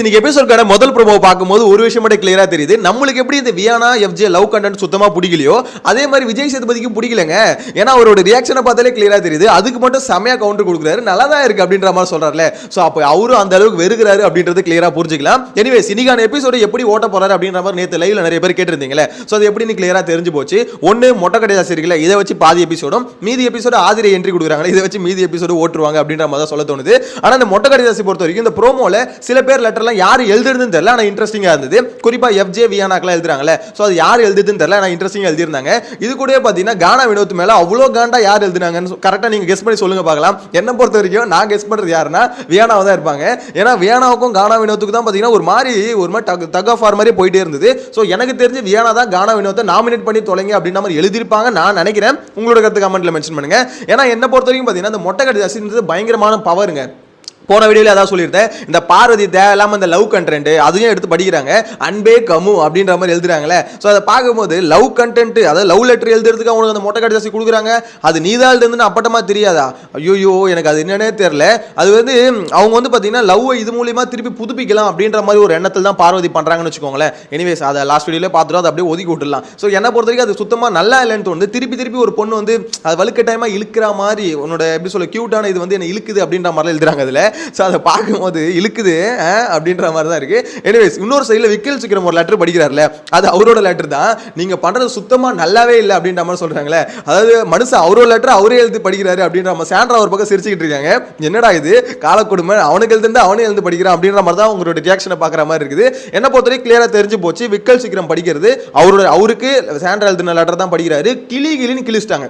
இன்னைக்கு எபிசோட்கான முதல் ப்ரோமோ பார்க்கும்போது ஒரு விஷயம் மட்டும் கிளியரா தெரியுது. நம்மளுக்கு எப்படி இந்த வியானா எஃப்ஜே லவ் கண்டென்ட் சுத்தமா பிடிக்கலையோ அதே மாதிரி விஜய் சேதுபதிக்கும் பிடிக்கலங்க. ஏன்னா அவரோட ரியாக்ஷனை பார்த்தாலே கிளியரா தெரியுது. அதுக்கு மட்டும் செமையா கவுண்டர் கொடுக்குறாரு. நல்லா தான் இருக்கு அப்படின்ற மாதிரி சொல்றாருல. ஸோ அப்போ அவரும் அந்த அளவுக்கு வெறுக்கிறாரு அப்படின்றது கிளியரா புரிஞ்சுக்கலாம். எனிவே சினிகான எபிசோடு எப்படி ஓட்ட போறாரு அப்படின்ற மாதிரி நேத்து லைவ்ல நிறைய பேர் கேட்டிருந்தீங்களே. சோ அது எப்படி கிளியரா தெரிஞ்சு போச்சு. ஒன்னு மொட்டை கடையா இருக்குல்ல இதை வச்சு பாதி எபிசோடும் மீதி எபிசோடு ஆதிரை என்ட்ரி கொடுக்குறாங்க இதை வச்சு மீதி எபிசோடு ஓட்டுருவாங்க அப்படின்ற மாதிரி தான் சொல்ல தோணுது. ஆனா இந்த மொட்டை கடைதாசி பொறுத்த வரைக்கும் இந்த ப்ரோமோல சில பேர் லெட்டர் சாப்டர்லாம் யார் எழுதுறதுன்னு தெரியல ஆனால் இன்ட்ரெஸ்டிங்காக இருந்தது. குறிப்பாக எஃப்ஜே வியானாக்கெலாம் எழுதுறாங்களே ஸோ அது யார் எழுதுதுன்னு தெரியல ஆனால் இன்ட்ரெஸ்டிங்கா எழுதிருந்தாங்க இது கூட பார்த்தீங்கன்னா கானா வினோத் மேலே அவ்வளோ காண்டா யார் எழுதுனாங்கன்னு கரெக்டாக நீங்கள் கெஸ் பண்ணி சொல்லுங்கள் பார்க்கலாம். என்ன பொறுத்த வரைக்கும் நான் கெஸ் பண்ணுறது யாருன்னா வியானாவை தான் இருப்பாங்க. ஏன்னா வியானாவுக்கும் கானா வினோத்துக்கு தான் பார்த்தீங்கன்னா ஒரு மாதிரி ஒரு மாதிரி டக் தக் ஆஃப் ஆர் மாதிரி போயிட்டே இருந்தது. ஸோ எனக்கு தெரிஞ்சு வியானா தான் கானா வினோத்தை நாமினேட் பண்ணி தொலைங்க அப்படின்ற மாதிரி எழுதியிருப்பாங்க நான் நினைக்கிறேன். உங்களோட கருத்து கமெண்ட்டில் மென்ஷன் பண்ணுங்கள் ஏன்னா என்ன பொறுத்த வரைக்கும் பார்த்தீங்கன்னா இந்த மொட்டை கடிதாசின்றது பயங்கரமான பவருங்க போன வீடியோவில் அதான் சொல்லியிருந்தேன். இந்த பார்வதி தேவையில்லாமல் இந்த லவ் கண்டென்ட் அதையும் எடுத்து படிக்கிறாங்க. அன்பே கமு அப்படின்ற மாதிரி எழுதுறாங்களே. ஸோ அதை பார்க்கும்போது லவ் கண்டென்ட் அதாவது லவ் லெட்டர் எழுதுறதுக்கு அவங்களுக்கு அந்த மொட்டை கடிதாசி கொடுக்குறாங்க. அது நீதான் எழுதுன்னு அப்பட்டமா தெரியாதா? ஐயோ எனக்கு அது என்னன்னே தெரில அது வந்து அவங்க வந்து பார்த்தீங்கன்னா லவ் இது மூலியமாக திருப்பி புதுப்பிக்கலாம் அப்படின்ற மாதிரி ஒரு எண்ணத்தில் தான் பார்வதி பண்ணுறாங்கன்னு வச்சுக்கோங்களேன். எனிவேஸ் அதை லாஸ்ட் வீடியோவில் பார்த்துட்டு அதை அப்படியே ஒதுக்கி விட்டுலாம் ஸோ என்னை பொறுத்த வரைக்கும் அது சுத்தமாக நல்லா இல்லைன்னு தோணுது. திருப்பி திருப்பி ஒரு பொண்ணு வந்து அது வலுக்கட்டாயமாக இழுக்கிற மாதிரி உன்னோட எப்படி சொல்ல க்யூட்டான இது வந்து என்ன இழுக்குது அப்படின்ற மாதிரிலாம் எழுதுறாங்க அதில். ஸோ அதை பார்க்கும்போது இழுக்குது அப்படின்ற மாதிரி தான் இருக்குது எனிவேஸ் இன்னொரு சைடில் விக்கல் சிக்கிரம் ஒரு லெட்டர் படிக்கிறார்ல அது அவரோட லெட்டர் தான். நீங்கள் பண்ணுறது சுத்தமாக நல்லாவே இல்லை அப்படின்ற மாதிரி சொல்கிறாங்களே அதாவது மனுஷன் அவரோட லெட்டர் அவரே எழுதி படிக்கிறாரு அப்படின்ற மாதிரி சாண்ட்ரா ஒரு பக்கம் சிரிச்சுக்கிட்டு இருக்காங்க. என்னடா இது? காலக்கொடுமை அவனுக்கு எழுந்து அவனே எழுந்து படிக்கிறான் அப்படின்ற மாதிரி தான் உங்களோட ரியாக்ஷனை பார்க்குற மாதிரி இருக்குது. என்ன பொறுத்தவரைக்கும் கிளியராக தெரிஞ்சு போச்சு. விக்கல் சீக்கிரம் படிக்கிறது. அவரோட அவருக்கு சாண்ட்ரா எழுதின லெட்டர் தான் படிக்கிறாரு. கிளி கிளின்னு கிழிச்சிட்டாங்க.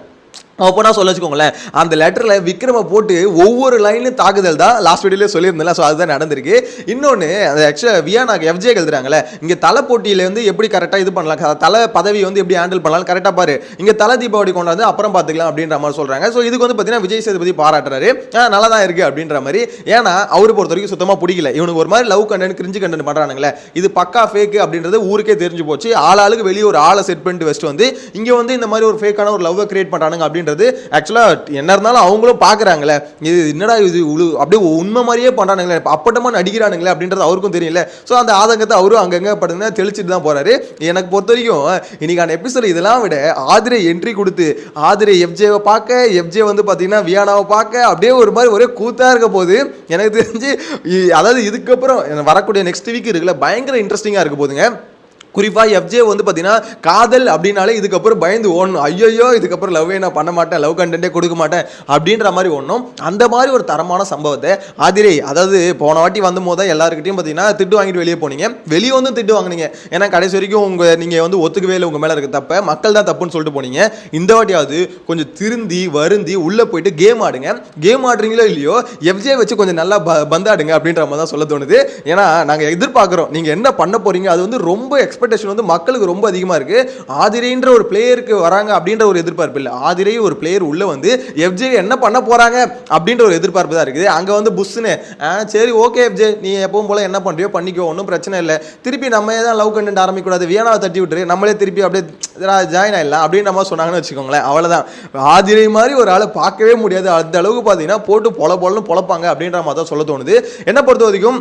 ஓப்பனாக சொல்ல வச்சுக்கோங்களேன் அந்த லெட்டரில் விக்ரமை போட்டு ஒவ்வொரு லைன்லையும் தாக்குதல் தான் லாஸ்ட் வீடியோலே சொல்லியிருந்தேன் ஸோ அதுதான் நடந்திருக்கு. இன்னொன்று அந்த ஆக்சுவலாக வியானாக்கு எஃப்ஜே எழுதுறாங்களே இங்கே தலை போட்டியில் வந்து எப்படி கரெக்டாக இது பண்ணலாம் க- தலை பதவி வந்து எப்படி ஹேண்டில் பண்ணலாம் கரெக்டாக பாரு. இங்கே தலை தீபாவளி கொண்டாந்து அப்புறம் பார்த்துக்கலாம் அப்படின்ற மாதிரி சொல்கிறாங்க ஸோ இதுக்கு வந்து பார்த்தீங்கன்னா விஜய் சேதுபதி பாராட்டுறாரு. நல்லா தான் இருக்குது அப்படின்ற மாதிரி. ஏன்னா அவர் பொறுத்த வரைக்கும் சுத்தமாக பிடிக்கல. இவனுக்கு ஒரு மாதிரி லவ் கண்டென்ட் கிரிஞ்சு கண்டென்ட் பண்ணுறானுங்களே இது பக்கா ஃபேக்கு அப்படின்றது ஊருக்கே தெரிஞ்சு போச்சு. ஆளாளுக்கு வெளியே ஒரு ஆளை செட் பண்ணிட்டு வச்சுட்டு வந்து இங்கே வந்து இந்த மாதிரி ஒரு ஃபேக்கான ஒரு லவ்வை கிரியேட் பண்ணுறானுங்க அப்படின்றது ஆக்சுவலாக என்ன இருந்தாலும் அவங்களும் பார்க்குறாங்களே இது என்னடா இது உழு அப்படியே உண்மை மாதிரியே பண்ணுறானுங்களே அப்பட்டமாக நடிக்கிறானுங்களே அப்படின்றது அவருக்கும் தெரியல ஸோ அந்த ஆதங்கத்தை அவரும் அங்கங்கே படுங்க தெளிச்சிட்டு தான் போறாரு. எனக்கு பொறுத்த வரைக்கும் இன்னைக்கான எபிசோட் இதெல்லாம் விட ஆதிரை என்ட்ரி கொடுத்து ஆதிரை எஃப்ஜேவை பார்க்க எஃப்ஜே வந்து பார்த்தீங்கன்னா வியானாவை பார்க்க அப்படியே ஒரு மாதிரி ஒரே கூத்தாக இருக்க போது எனக்கு தெரிஞ்சு அதாவது இதுக்கப்புறம் வரக்கூடிய நெக்ஸ்ட் வீக் இருக்குல்ல பயங்கர இன்ட்ரெஸ்டிங்காக இருக்க போதுங்க. குறிப்பாக எஃப்ஜே வந்து பார்த்தீங்கன்னா காதல் அப்படின்னாலே இதுக்கப்புறம் பயந்து ஓடணும். ஐயோ இதுக்கப்புறம் லவ்வே நான் பண்ண மாட்டேன் லவ் கண்டென்ட்டே கொடுக்க மாட்டேன் அப்படின்ற மாதிரி ஒன்றும் அந்த மாதிரி ஒரு தரமான சம்பவத்தை ஆதிரை அதாவது போன வாட்டி வந்த போது தான் எல்லாருக்கிட்டையும் பார்த்தீங்கன்னா திட்டு வாங்கிட்டு வெளியே போனீங்க. வெளியே வந்து திட்டு வாங்கினீங்க. ஏன்னா கடைசி வரைக்கும் உங்கள் நீங்கள் வந்து ஒத்துக்கவே இல்லை உங்கள் மேலே இருக்க தப்ப. மக்கள் தான் தப்புன்னு சொல்லிட்டு போனீங்க. இந்த வாட்டியாவது கொஞ்சம் திருந்தி வருந்தி உள்ளே போயிட்டு கேம் ஆடுங்க. கேம் ஆடுறீங்களோ இல்லையோ எஃப்ஜே வச்சு கொஞ்சம் நல்லா ப பந்தாடுங்க அப்படின்ற மாதிரி தான் சொல்ல தோணுது. ஏன்னா நாங்கள் எதிர்பார்க்குறோம். நீங்கள் என்ன பண்ண போகிறீங்க அது வந்து ரொம்ப எக்ஸ்பெக்டேஷன் வந்து மக்களுக்கு ரொம்ப அதிகமாக இருக்கு. ஆதிரைன்ற ஒரு பிளேயருக்கு வராங்க அப்படின்ற ஒரு எதிர்பார்ப்பு இல்லை. ஆதிரை ஒரு பிளேயர் உள்ள வந்து எஃப்ஜே என்ன பண்ண போறாங்க அப்படின்ற ஒரு எதிர்பார்ப்பு தான் இருக்குது. அங்கே வந்து புஷ்ஷுன்னு சரி ஓகே எஃப்ஜே நீ எப்பவும் போல என்ன பண்ணுறியோ பண்ணிக்கோ ஒன்றும் பிரச்சனை இல்லை. திருப்பி நம்ம தான் லவ் கண்டென்ட் ஆரம்பிக்கூடாது வியனாவை தட்டி விட்டுரு. நம்மளே திருப்பி அப்படியே ஜாயின் ஆயிடலாம் அப்படின்ற மாதிரி சொன்னாங்கன்னு வச்சுக்கோங்களேன். அவ்வளோதான் ஆதிரை மாதிரி ஒரு ஆளை பார்க்கவே முடியாது. அந்த அளவுக்கு பார்த்தீங்கன்னா போட்டு பொல பொலன்னு பொழப்பாங்க அப்படின்ற மாதிரி தான் சொல்ல தோணுது. என்ன பொறுத்த வரைக்கும்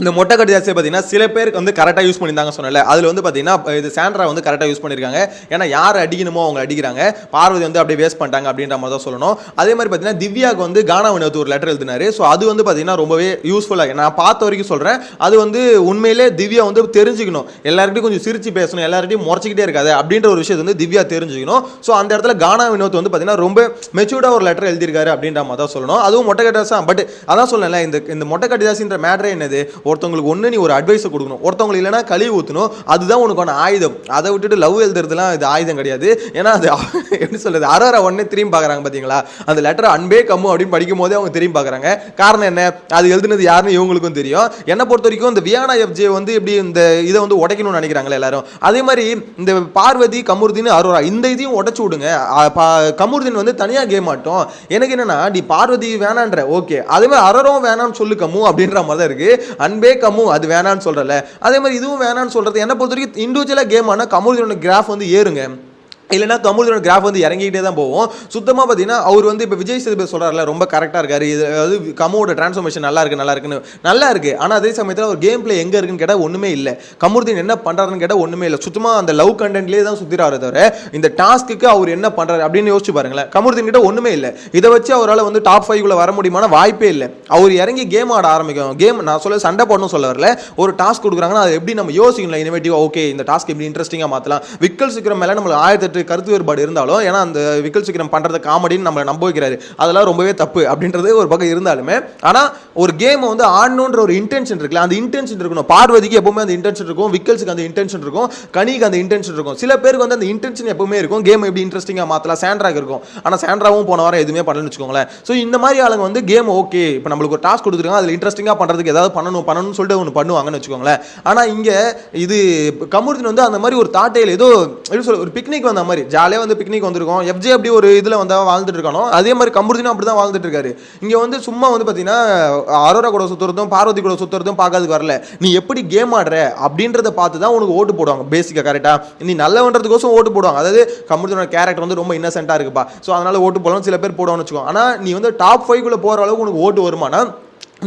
இந்த மொட்டை கடிதாசியை பார்த்தீங்கன்னா சில பேருக்கு வந்து கரெக்டாக யூஸ் பண்ணியிருந்தாங்க சொன்னல அதில் வந்து பார்த்தீங்கன்னா இது சாண்ட்ரா வந்து கரெக்டாக யூஸ் பண்ணியிருக்காங்க. ஏன்னா யார் அடிக்கணுமோ அவங்க அடிக்கிறாங்க. பார்வதி வந்து அப்படியே வேஸ்ட் பண்ணிட்டாங்க அப்படின்ற மாதிரி தான் சொல்லணும். அதே மாதிரி பார்த்தீங்கன்னா திவ்யாவுக்கு வந்து கானா வினோத் ஒரு லெட்டர் எழுதினாரு. ஸோ அது வந்து பார்த்தீங்கன்னா ரொம்பவே யூஸ்ஃபுல்லாக நான் பார்த்த வரைக்கும் சொல்கிறேன் அது வந்து உண்மையிலே திவ்யா வந்து தெரிஞ்சுக்கணும். எல்லார்கிட்டையும் கொஞ்சம் சிரிச்சு பேசணும். எல்லார்கிட்டையும் முறைச்சிக்கிட்டே இருக்காது அப்படின்ற ஒரு விஷயத்தை வந்து திவ்யா தெரிஞ்சுக்கணும். ஸோ அந்த இடத்துல கானா வினோத் வந்து பார்த்தீங்கன்னா ரொம்ப மெச்சூர்டாக ஒரு லெட்டர் எழுதியிருக்காரு அப்படின்ற மாதிரி தான் சொல்லணும். அதுவும் மொட்டை கட்டாசா பட் அதான் சொல்லல இந்த இந்த மொட்டை கட்டிதாசின்ற மேட்ரே என்னது? ஒருத்தவங்களுக்கு ஒன்று நீ ஒரு அட்வைஸை கொடுக்கணும். ஒருத்தவங்களுக்கு இல்லைனா கழுவி ஊற்றணும் அதுதான் உனக்கான ஆயுதம். அதை விட்டுட்டு லவ் எழுதுறதுலாம் இது ஆயுதம் கிடையாது. ஏன்னா அது எப்படி சொல்கிறது அரை ஒன்னே திரும்பி பார்க்குறாங்க பார்த்தீங்களா அந்த லெட்டர் அன்பே கம்மு அப்படின்னு படிக்கும் போதே அவங்க திரும்பி பார்க்குறாங்க. காரணம் என்ன? அது எழுதுனது யாருன்னு இவங்களுக்கும் தெரியும். என்னை பொறுத்த வரைக்கும் இந்த வியானா எஃப்ஜே வந்து எப்படி இந்த இதை வந்து உடைக்கணும்னு நினைக்கிறாங்களே எல்லாரும். அதே மாதிரி இந்த பார்வதி கமுருதின்னு அரோரா இந்த இதையும் உடச்சு விடுங்க. பா- கமுருதின் வந்து தனியாக கேம் ஆட்டும். எனக்கு என்னன்னா நீ பார்வதி வேணான்ற. ஓகே அதே மாதிரி அரரும் வேணாம்னு சொல்லு கம்மு அப்படின்ற மாதிரி தான் இருக்கு. அன்பே கம்மு அது வேணான்னு சொல்கிறல அதே மாதிரி இதுவும் வேணான்னு சொல்கிறது என்ன பொறுத்த வரைக்கும் இண்டிவிஜுவலாக கேம் ஆனால் கமுருதினோட கிராஃப் வந்து ஏறுங்க. இல்லைன்னா கமலோட கிராஃப் வந்து இறங்கிட்டே தான் போவோம் சுத்தமாக பார்த்தீங்கன்னா அவர் வந்து இப்போ விஜய் சேதுபதி சொல்கிறார்ல ரொம்ப கரெக்டாக இருக்காரு. இது அதாவது கம்முவோட டிரான்ஸ்ஃபர்மேஷன் நல்லா இருக்கு நல்லா இருக்குன்னு. நல்லா இருக்கு. ஆனால் அதே சமயத்தில் ஒரு கேம் பிளே எங்கே இருக்குன்னு கேட்டால் ஒன்றுமே இல்லை. கமருதீன் என்ன பண்ணுறாருன்னு கேட்டால் ஒன்றுமே இல்லை. சுத்தமாக அந்த லவ் கண்டென்ட்லேயே தான் சுற்றிறாரு தவிர இந்த டாஸ்க்கு அவர் என்ன பண்ணுறாரு அப்படின்னு யோசிச்சு பாருங்களேன். கமருதீன் கிட்ட ஒன்றுமே இல்லை. இதை வச்சு அவரால் வந்து டாப் ஃபைவ்ல வர முடியுமான வாய்ப்பே இல்லை. அவர் இறங்கி கேம் ஆட ஆரம்பிக்கும். கேம் நான் சொல்ல சண்டை போடணும் சொல்ல வரல ஒரு டாஸ்க் கொடுக்குறாங்கன்னா அதை எப்படி நம்ம யோசிக்கணும்? இனிமேட்டிவ் ஓகே இந்த டாஸ்க் எப்படி இன்ட்ரெஸ்டிங்காக மாற்றலாம் விக்கல் சிக்கிரம் மேலே நம்மளுக்கு ஆயிரத்தெட்டு கருத்து வேறுபாடு இருந்தாலும் ஏன்னா அந்த விக்கல் சிக்கிரம் பண்ணுறது காமெடின்னு நம்மளை நம்ப வைக்கிறாரு. அதெல்லாம் ரொம்பவே தப்பு அப்படின்றது ஒரு பக்கம் இருந்தாலுமே ஆனால் ஒரு கேமை வந்து ஆடணுன்ற ஒரு இன்டென்ஷன் இருக்குல்ல அந்த இன்டென்ஷன் இருக்கணும். பார்வதிக்கு எப்பவுமே அந்த இன்டென்ஷன் இருக்கும் விக்கல்ஸுக்கு அந்த இன்டென்ஷன் இருக்கும் கனிக்கு அந்த இன்டென்ஷன் இருக்கும். சில பேருக்கு வந்து அந்த இன்டென்ஷன் எப்பவுமே இருக்கும். கேம் எப்படி இன்ட்ரெஸ்டிங்காக மாற்றலாம் சாண்ட்ராக்கு இருக்கும். ஆனால் சாண்ட்ராவும் போன வாரம் எதுவுமே பண்ணலன்னு வச்சுக்கோங்களேன். ஸோ இந்த மாதிரி ஆளுங்க வந்து கேம் ஓகே இப்போ நம்மளுக்கு ஒரு டாஸ்க் கொடுத்துருக்காங்க அதில் இன்ட்ரெஸ்டிங்காக பண்ணுறதுக்கு ஏதாவது பண்ணணும் பண்ணணும்னு சொல்லிட்டு ஒன்று பண்ணுவாங்கன்னு வச்சுக்கோங்களேன். ஆனால் இங்கே இது கமுருதின் வந்து அந்த மாதிரி ஒரு தாட்டையில் ஏதோ எப்படி சொல்ல ஒரு பிக்னிக் வந்த மாதிரி. ஜாலியாக வந்து பிக்னிக் வந்திருக்கோம். எஃப்ஜே அப்படி ஒரு இதில் வந்தால் வாழ்ந்துட்டு இருக்கானோ அதே மாதிரி கமுருதினும் அப்படி தான் வாழ்ந்துட்டு இருக்காரு. இங்கே வந்து சும்மா வந்து பார்த்தீங்கன்னா அரோரா கூட சுற்றுறதும் பார்வதி கூட சுற்றுறதும் பார்க்கறதுக்கு வரல. நீ எப்படி கேம் ஆடுற அப்படின்றத பார்த்து தான் உனக்கு ஓட்டு போடுவாங்க. பேசிக்காக கரெக்டாக நீ நல்லவன்றதுக்கோசம் ஓட்டு போடுவாங்க. அதாவது கமுருதினோட கேரக்டர் வந்து ரொம்ப இன்னசென்ட்டாக இருக்குப்பா. ஸோ அதனால் ஓட்டு போடலாம் சில பேர் போடுவான்னு வச்சுக்கோ. ஆனால் நீ வந்து டாப் ஃபைவ்குள்ளே போகிற அளவுக்கு உனக்கு ஓட்டு வருமானா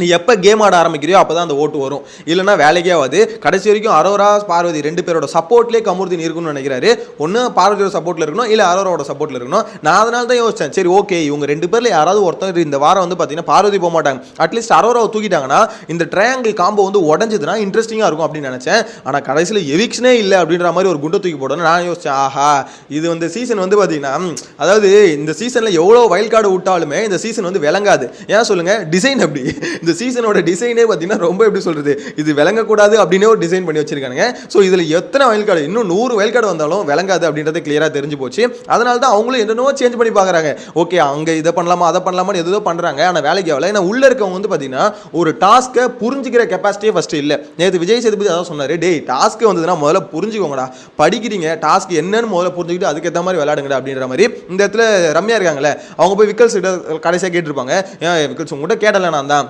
நீ எப்போ கேம் ஆட ஆரம்பிக்கிறியோ அப்போ தான் அந்த ஓட்டு வரும். இல்லைன்னா வேலைக்கே ஆகாது. கடைசி வரைக்கும் அரோரா பார்வதி ரெண்டு பேரோட சப்போர்ட்லேயே கமுருதீன் இருக்கும்னு நினைக்கிறாரு. ஒன்று பார்வதியோட சப்போர்ட்டில் இருக்கணும் இல்லை அரோராவோட சப்போர்ட்டில் இருக்கணும். நான் அதனால தான் யோசித்தேன் சரி ஓகே இவங்க ரெண்டு பேரில் யாராவது ஒருத்தர் இந்த வாரம் வந்து பார்த்தீங்கன்னா பார்வதி போக மாட்டாங்க. அட்லீஸ்ட் அரோராவை தூக்கிட்டாங்கன்னா இந்த ட்ரையாங்கிள் காம்போ வந்து உடஞ்சதுன்னா இன்ட்ரெஸ்டிங்காக இருக்கும் அப்படின்னு நினச்சேன். ஆனால் கடைசியில் எவிக்ஷனே இல்லை அப்படின்ற மாதிரி ஒரு குண்டை தூக்கி போடணும் நான் யோசித்தேன் ஆஹா இது வந்து சீசன் வந்து பார்த்தீங்கன்னா அதாவது இந்த சீசனில் எவ்வளோ வயல் கார்டு விட்டாலுமே இந்த சீசன் வந்து விளங்காது. ஏன் சொல்லுங்கள் டிசைன் அப்படி. இந்த சீசனோட டிசைனே பார்த்தீங்கன்னா ரொம்ப எப்படி சொல்றது? இது விளங்கக்கூடாது அப்படின்னே ஒரு டிசைன் பண்ணி வச்சிருக்காங்க ஸோ இதில் எத்தனை வயல் கார்டு இன்னும் நூறு வயல் கார்டு வந்தாலும் விளங்காது அப்படின்றது கிளியராக தெரிஞ்சு போச்சு. அதனால தான் அவங்களும் என்னென்னவோ சேஞ்ச் பண்ணி பார்க்குறாங்க. ஓகே அங்கே இதை பண்ணலாமா அதை பண்ணலாமான்னு எதோ பண்ணுறாங்க ஆனால் வேலைக்கு ஆகல. ஏன்னா உள்ள இருக்கவங்க வந்து பார்த்தீங்கன்னா ஒரு டாஸ்க்கை புரிஞ்சுக்கிற கெப்பாசிட்டியே ஃபஸ்ட்டு இல்லை. நேற்று விஜய் சேதுபதி அதான் சொன்னார் டேய் டாஸ்க்கு வந்ததுன்னா முதல்ல புரிஞ்சுக்கோங்கடா. படிக்கிறீங்க டாஸ்க் என்னன்னு முதல்ல புரிஞ்சுக்கிட்டு அதுக்கேற்ற மாதிரி விளையாடுங்கடா அப்படின்ற மாதிரி. இந்த இடத்துல ரம்யா இருக்காங்களே அவங்க போய் விக்கல்ஸ் கிட்ட கடைசியாக கேட்டிருப்பாங்க. விக்கல்ஸ் உங்கள்கிட்ட கேட்டல நான் தான்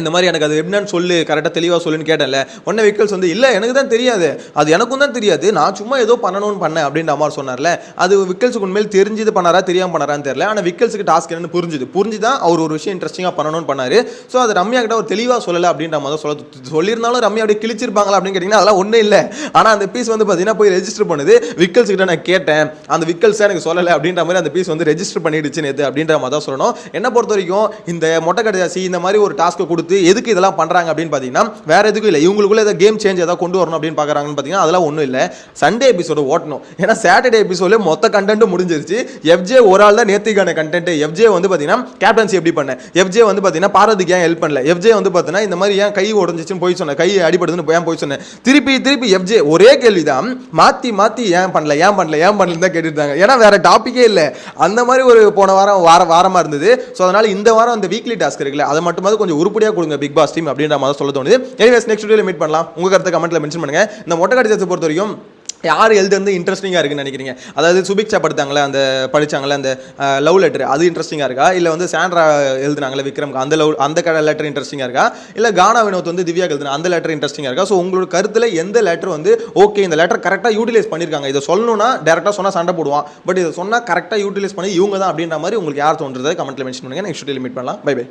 இந்த மாதிரி எனக்கு அது எப்படின்னு சொல்லு கரெக்டாக தெளிவாக சொல்லுன்னு கேட்டேன்ல. ஒன்றை வெஹிக்கல்ஸ் வந்து இல்லை எனக்கு தான் தெரியாது. அது எனக்கும் தான் தெரியாது. நான் சும்மா ஏதோ பண்ணணும்னு பண்ணேன் அப்படின்ற மாதிரி சொன்னார்ல. அது விக்கல்ஸுக்கு உண்மையில் தெரிஞ்சது பண்ணாரா தெரியாமல் பண்ணாரான்னு தெரியல. ஆனால் விக்கல்ஸுக்கு டாஸ்க் என்னன்னு புரிஞ்சுது. புரிஞ்சு தான் அவர் ஒரு விஷயம் இன்ட்ரெஸ்டிங்காக பண்ணணும்னு பண்ணார். ஸோ அது ரம்யா கிட்ட ஒரு தெளிவாக சொல்லலை அப்படின்ற மாதிரி சொல்ல சொல்லியிருந்தாலும் ரம்யா அப்படியே கிழிச்சிருப்பாங்களா அப்படின்னு கேட்டிங்கன்னா அதெல்லாம் ஒன்றும் இல்லை. ஆனால் அந்த பீஸ் வந்து பார்த்தீங்கன்னா போய் ரெஜிஸ்டர் பண்ணுது. விக்கல்ஸ் கிட்ட நான் கேட்டேன். அந்த விக்கல்ஸ் எனக்கு சொல்லலை அப்படின்ற மாதிரி அந்த பீஸ் வந்து ரெஜிஸ்டர் பண்ணிடுச்சு நேற்று அப்படின்ற மாதிரி தான் சொல்லணும். என்ன பொறுத்த வரைக்கும் இந்த மொட்டை கடைசி இந்த மாதிரி ஒரு டாஸ்க்கு கொடுத்து எதுக்கு இதெல்லாம் பண்ணுறாங்க அப்படின்னு பார்த்தீங்கன்னா வேற எதுக்கும் இல்லை. இவங்களுக்குள்ள ஏதாவது கேம் சேஞ்ச் ஏதாவது கொண்டு வரணும் அப்படின்னு பார்க்குறாங்கன்னு பார்த்தீங்கன்னா அதெல்லாம் ஒன்றும் இல்லை. சண்டே எபிசோடு ஓட்டணும். ஏன்னா சாட்டர்டே எபிசோடு மொத்த கண்டென்ட் முடிஞ்சிருச்சு. எஃப்ஜே ஒரு ஆள் தான் நேத்திக்கான கண்டென்ட் எஃப்ஜே வந்து பார்த்தீங்கன்னா கேப்டன்சி எப்படி பண்ணேன் எஃப்ஜே வந்து பார்த்தீங்கன்னா பாரதிக்கு ஏன் ஹெல்ப் பண்ணல? எஃப்ஜே வந்து பார்த்தீங்கன்னா இந்த மாதிரி ஏன் கை உடஞ்சிச்சுன்னு போய் சொன்னேன் கை அடிபடுதுன்னு ஏன் போய் சொன்னேன் திருப்பி திருப்பி எஃப்ஜே ஒரே கேள்வி தான் மாற்றி மாற்றி ஏன் பண்ணல ஏன் பண்ணல ஏன் பண்ணல தான் கேட்டுருந்தாங்க ஏன்னா வேற டாப்பிக்கே இல்லை. அந்த மாதிரி ஒரு போன வாரம் வார வாரமாக இருந்தது. ஸோ அதனால் இந்த வாரம் அந்த வீக்லி டாஸ்க் இருக்குல்ல அதை மட்டுமாவது கொஞ்சம் உருப்படியாக கொடுங்க பிக் பாஸ் டீம் அப்படின்ற மாதிரி சொல்ல தோணுது. எனிவேஸ் நெக்ஸ்ட் வீடியோவில் மீட் பண்ணலாம். உங்கள் கருத்து கமெண்ட்டில் மென்ஷன் பண்ணுங்க. இந்த மொட்டை கடிதத்தை பொறுத்த வரைக்கும் யார் எழுது வந்து இன்ட்ரெஸ்டிங்காக இருக்குன்னு நினைக்கிறீங்க? அதாவது சுபிக்ஷா படுத்தாங்களே அந்த படித்தாங்களே அந்த லவ் லெட்டர் அது இன்ட்ரெஸ்டிங்காக இருக்கா? இல்லை வந்து சாண்ட்ரா எழுதுனாங்களே விக்ரம் அந்த லவ் அந்த லெட்டர் இன்ட்ரெஸ்டிங்காக இருக்கா? இல்லை கானா வினோத் வந்து திவ்யா எழுதுனா அந்த லெட்டர் இன்ட்ரெஸ்டிங்காக இருக்கா? ஸோ உங்களோட கருத்தில் எந்த லெட்டர் வந்து ஓகே இந்த லெட்டர் கரெக்டாக யூட்டிலைஸ் பண்ணியிருக்காங்க இதை சொல்லணும்னா டேரெக்டாக சொன்னால் சண்டை போடுவான். பட் இதை சொன்னால் கரெக்டாக யூட்டிலைஸ் பண்ணி இவங்க தான் அப்படின்ற மாதிரி உங்களுக்கு யார் தோன்றது கமெண்ட்டில் மென்ஷன் பண்ணுங்க. நெக்ஸ்ட் மீட் பண்ணலாம். Bye bye